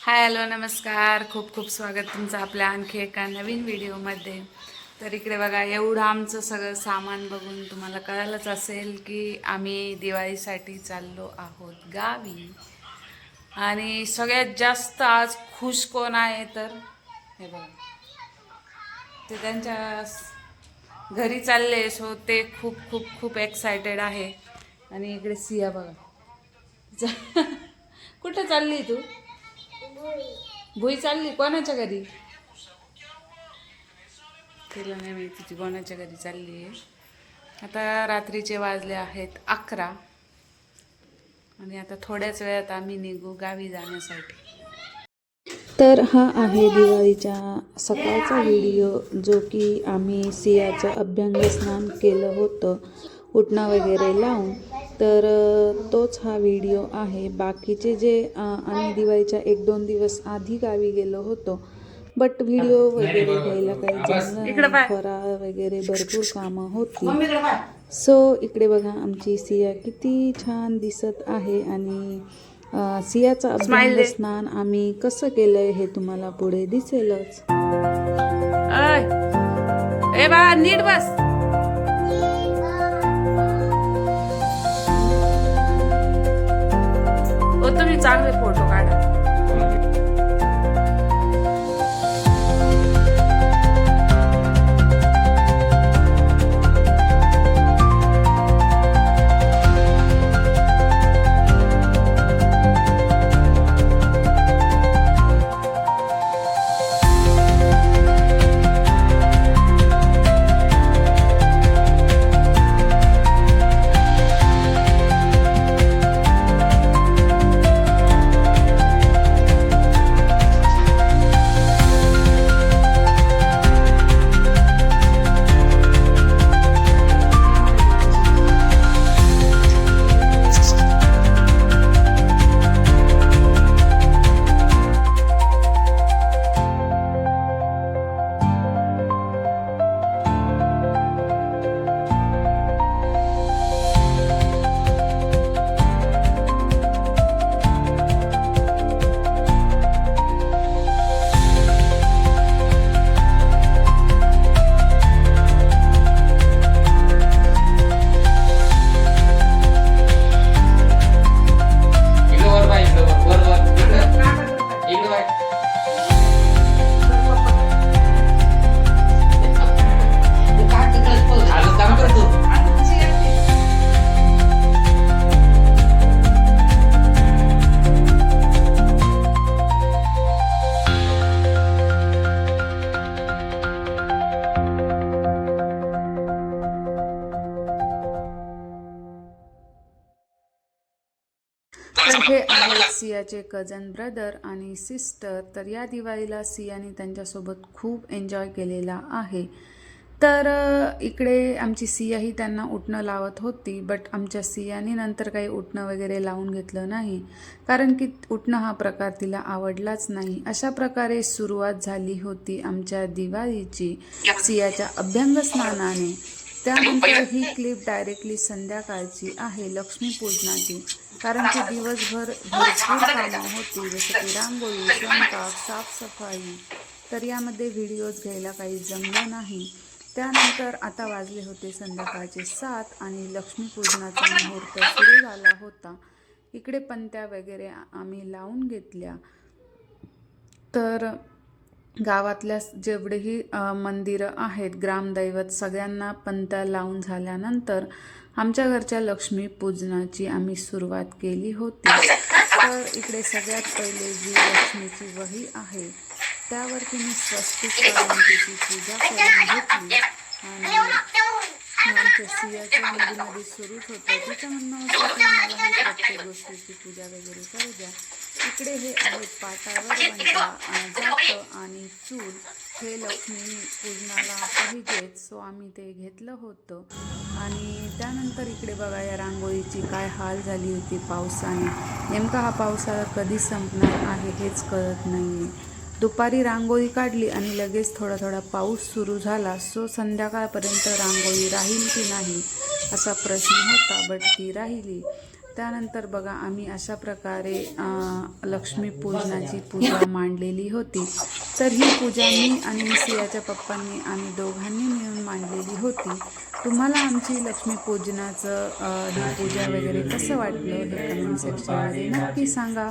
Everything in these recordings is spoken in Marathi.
हाय हॅलो नमस्कार. खूप खूप स्वागत तुमचं आपल्या आणखी एका नवीन व्हिडिओमध्ये. तर इकडे बघा एवढं आमचं सगळं सामान बघून तुम्हाला कळालंच असेल की आम्ही दिवाळीसाठी चाललो आहोत गावी. आणि सगळ्यात जास्त आज खुश कोण आहे तर? हे बघा. ते त्यांच्या घरी चालले सो ते खूप खूप खूप एक्सायटेड आहे. आणि इकडे सिया बघा. जा- कुठं चालली तू? भुई चालली कोणाच्या घरी? तिला नाही माहिती ती कोणाच्या घरी चालली आहे. आता रात्रीचे वाजले आहेत अकरा. आणि आता थोड्याच वेळात आम्ही निघू गावी जाण्यासाठी. तर हा आहे दिवाळीच्या सकाळचा व्हिडिओ जो की आम्ही सियाचं अभ्यंग स्नान केलं होतं. उठणं वगैरे लावून तर तोच हा व्हिडिओ आहे. बाकीचे जे आम्ही दिवाळीच्या एक दोन दिवस आधी गावी गेलो होतो बट व्हिडिओ वगैरे घ्यायला काही. फराळ वगैरे भरपूर कामं होती. सो इकडे बघा आमची सिया किती छान दिसत आहे आणि सियाचं अभ्यंग स्नान आम्ही कसं केलंय हे तुम्हाला पुढे दिसेलच. अय ए बा नीट बस. ചാനൽ റിപ്പോർട്ടും सियाचे कझन ब्रदर आणि सिस्टर तर या दिवाळीला सियाने त्यांच्यासोबत खूप एन्जॉय केलेला आहे. तर इकडे आमची सियाही त्यांना उठणं लावत होती बट आमच्या सियाने नंतर काही उठणं वगैरे लावून घेतलं नाही कारण की उठणं हा प्रकार तिला आवडलाच नाही. अशा प्रकारे सुरुवात झाली होती आमच्या दिवाळीची सियाच्या अभ्यंग स्नानाने त्यानंतर ही क्लिप डायरेक्टली संध्याकाळची आहे लक्ष्मीपूजनाची कारण की दिवसभर भरपूर कामं होती जसं की रांगोळी स्वयंपाक साफसफाई. तर यामध्ये व्हिडिओज घ्यायला काही जमलं नाही. त्यानंतर आता वाजले होते संध्याकाळचे सात आणि लक्ष्मीपूजनाचा मुहूर्त सुरू झाला होता. इकडे पंत्या वगैरे आम्ही लावून घेतल्या. तर गावातल्या जेवढेही मंदिरं आहेत ग्रामदैवत सगळ्यांना पंत्या लावून झाल्यानंतर आमच्या घरच्या लक्ष्मी पूजनाची आम्ही सुरुवात केली होती. तर इकडे सगळ्यात पहिले जी लक्ष्मीची वही आहे त्यावरती मी स्वस्तिक काढून तिची पूजा करून घेतली. आणि आमच्या सियाच्या मध्ये सुरूच होतं. तिचं म्हणणं होतं की मला ही प्रत्येक गोष्टीची पूजा वगैरे करू द्या. इकडे हे आहेत पाटावर जातं आणि चूल. हे लक्ष्मी पूजनाला पाहिजेच सो आम्ही ते घेतलं होतं. आणि त्यानंतर इकडे बघा या रांगोळीची काय हाल झाली होती पावसाने. नेमका हा पावसाळा कधी संपणार आहे हेच कळत नाही आहे दुपारी रांगोळी काढली आणि लगेच थोडा थोडा पाऊस सुरू झाला सो संध्याकाळपर्यंत रांगोळी राहील की नाही असा प्रश्न होता बट ती राहिली. त्यानंतर बघा आम्ही अशा प्रकारे लक्ष्मीपूजनाची पूजा मांडलेली होती. तर ही पूजा मी आणि सियाच्या पप्पांनी आम्ही दोघांनी मिळून मांडलेली होती. तुम्हाला आमची लक्ष्मीपूजनाचं ही पूजा वगैरे कसं वाटलं? हे कमेंट सेक्शनमध्ये नक्की सांगा.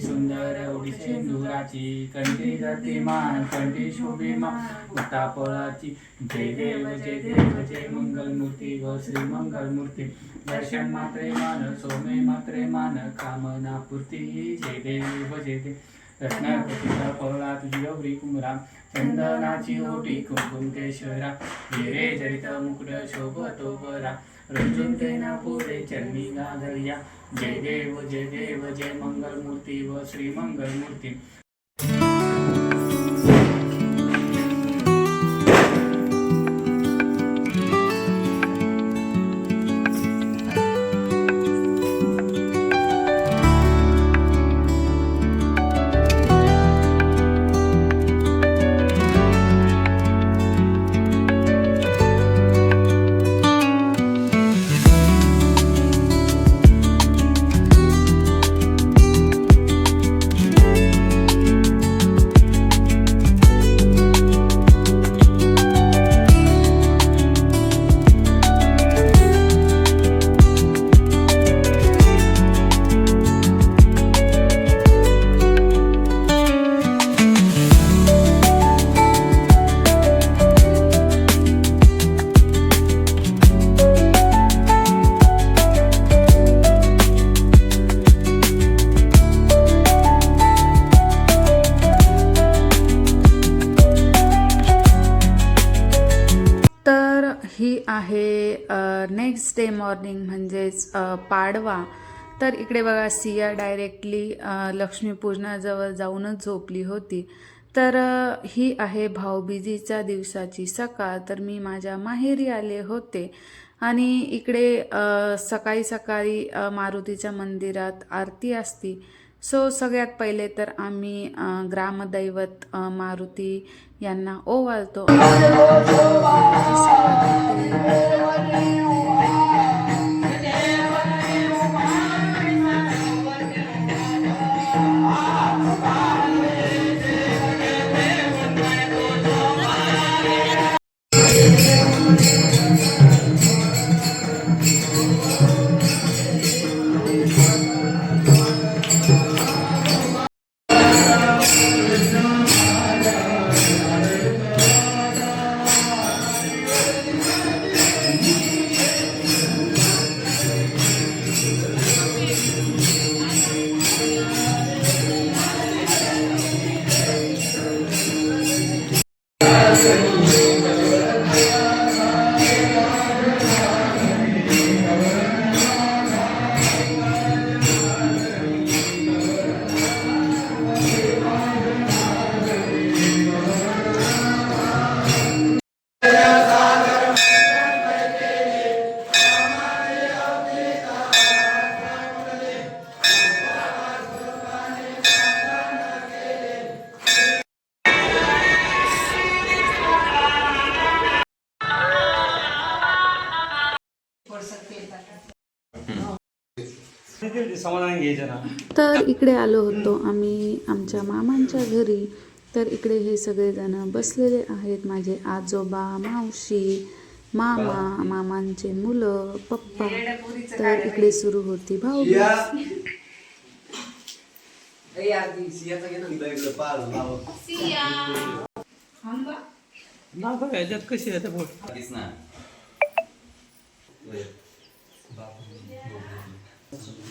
सुंदर जय देव जय देव जय मंगल मूर्ती व श्री मंगल मूर्ती दर्शन मात्रे मान सोमे मात्रे मान कामना पूर्ती जय देव जय देव रत्नाकृतीचा तुझी गौरी कुमरा चंदनाची ओटी कुंकुम केशरा हिरे जरित मुकुट शोभतो बरा रंजून तेना पुरे चरणी गाधर्या जय देव जय देव जय मंगल मूर्ती व श्री मंगल मॉर्निंग म्हणजेच पाडवा. तर इकडे बघा सिया डायरेक्टली लक्ष्मीपूजनाजवळ जाऊनच झोपली होती. तर ही आहे भाऊबीजीच्या दिवसाची सकाळ. तर मी माझ्या माहेरी आले होते. आणि इकडे सकाळी सकाळी मारुतीच्या मंदिरात आरती असती. सो सगळ्यात पहिले तर आम्ही ग्रामदैवत मारुती यांना ओवाळतो. तर इकडे आलो होतो आम्ही आमच्या मामांच्या घरी. तर इकडे हे सगळेजण बसलेले आहेत. माझे आजोबा मावशी मामा मामांचे मुलं पप्पा. तर इकडे सुरू होती भाऊ याच्यात कशी आहे बोल भेटतले गर्दी रे. ते त्याच्यावर त्यांचं ते हेच म्हणते.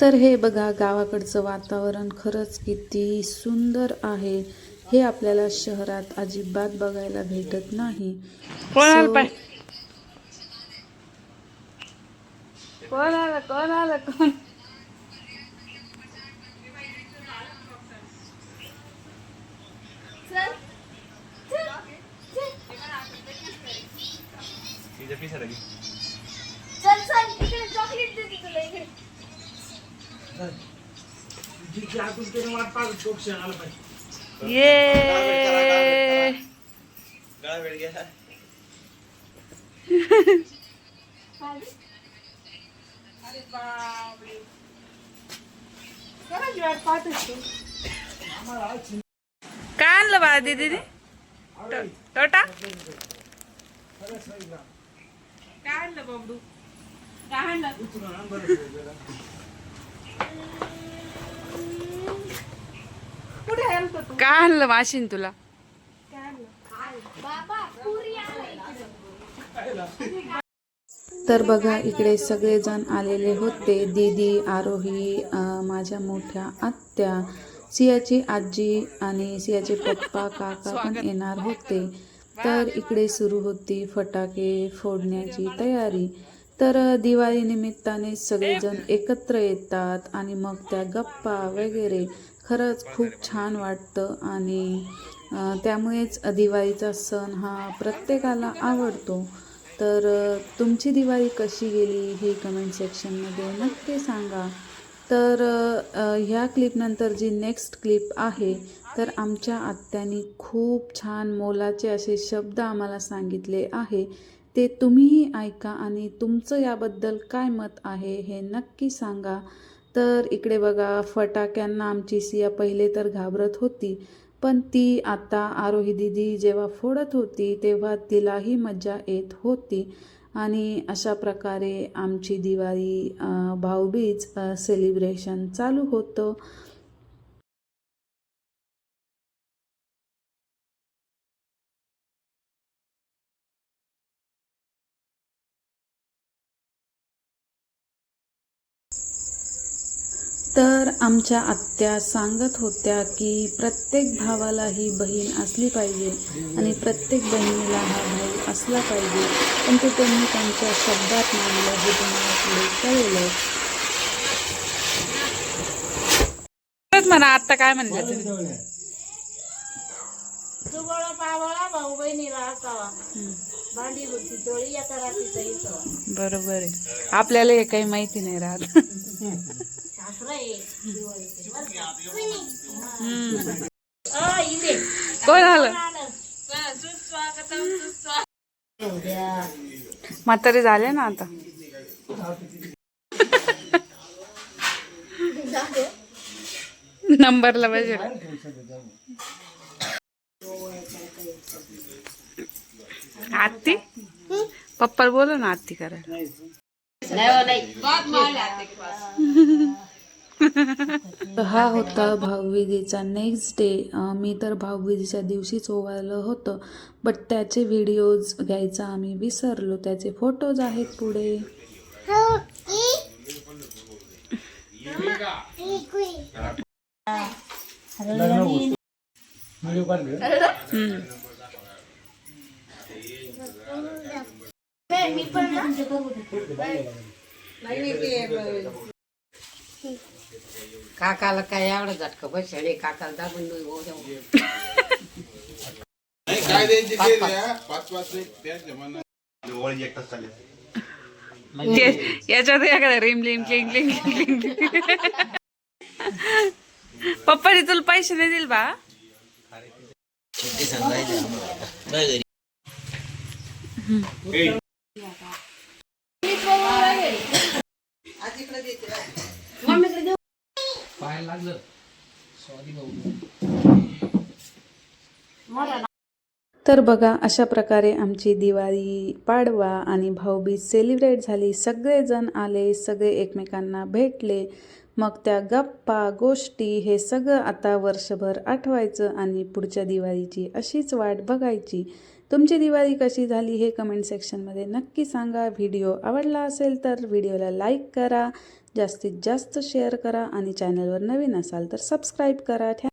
तर हे बघा गावाकडचं वातावरण खरंच किती सुंदर आहे. हे आपल्याला शहरात अजिबात बघायला भेटत नाही. So, कोण आलं कोण आलं कोण चल. चल चॉकलेट देते तुला इकडे. जिथे आतून त्याने वाट पाहत तो क्षण आला पाहिजे ये काय आणलं बा दीदी टोटा काय आणलं बाबडू काय आणलं काय आणलं माशीन तुला? बाबा पुरी आला. इकडे तर बघा इकडे सगळेजण आलेले होते. दीदी आरोही अं, माझ्या मोठ्या आत्या सियाची आजी आणि सियाचे पप्पा काका पण येणार होते. तर इकडे सुरू होती फटाके फोडण्याची तयारी. तर अं, दिवाळी निमित्ताने सगळेजण एकत्र येतात आणि मग त्या गप्पा वगैरे खरंच खूप छान वाटतं आणि त्यामुळेच दिवाळीचा सण हा प्रत्येकाला आवडतो. तर तुमची दिवाळी कशी गेली हे कमेंट सेक्शनमध्ये नक्की सांगा. तर ह्या क्लिपनंतर जी नेक्स्ट क्लिप आहे तर आमच्या आत्यानी खूप छान मोलाचे असे शब्द आम्हाला सांगितले आहे. ते तुम्हीही ऐका आणि तुमचं याबद्दल काय मत आहे हे नक्की सांगा. तर इकडे बघा फटाक्यांना आमची सिया पहिले तर घाबरत होती पण ती आता आरोही दिदी जेव्हा फोडत होती तेव्हा तिलाही मजा येत होती. आणि अशा प्रकारे आमची दिवाळी भाऊबीज सेलिब्रेशन चालू होतं. तर आमच्या आत्या सांगत होत्या की प्रत्येक भावाला ही बहीण असली पाहिजे आणि प्रत्येक बहिणीला हा भाऊ असला पाहिजे. पण ते त्यांनी त्यांच्या शब्दात मानलं हे तुम्हाला पुढे कळलं. म्हणा आता काय म्हणलं तुम्ही जुगळ पावळा भाऊ बहिणीला असावा. भांडी होती चोळी आता रात्रीचा इथं. बरोबर आहे. आपल्याला हे काही माहिती नाही राहत. सासरा आहे कोण आलं म्हातारे झाले ना आता. नंबरला पाहिजे. आत्ती? पप्पा बोल ना आत्ती करायला. हो, तर हा होता भाऊबीजेचा नेक्स्ट डे मी तर भाऊबीजेच्या दिवशीच ओवाळलं होतं बट त्याचे व्हिडिओज घ्यायचा आम्ही विसरलो. त्याचे फोटोज आहेत पुढे. मी पण काकाला काय एवढा झटका बसले काकाला दाबून देऊ द्या. काय द्यायचे ते द्या. पाच पाच द्यायचे म्हणा दिवाळी एक तास चालेल. ते- याच्यात एखादा रिम लिम क्लिंग क्लिंग क्लिंग क्लिंग. पप्पाने तुला पैसे नाही दिल बा. पाहायला लागलं. स्वादी भाऊ. तर बघा अशा प्रकारे आमची दिवाळी पाडवा आणि भाऊबीज सेलिब्रेट झाली. सगळेजण आले सगळे एकमेकांना भेटले. मग त्या गप्पा गोष्टी हे सगळं आता वर्षभर आठवायचं आणि पुढच्या दिवाळीची अशीच वाट बघायची. तुमची दिवाळी कशी झाली हे कमेंट सेक्शनमध्ये नक्की सांगा. व्हिडिओ आवडला असेल तर व्हिडिओला लाईक करा. जास्तीत जास्त शेअर करा आणि चॅनलवर नवीन असाल तर सबस्क्राईब करा.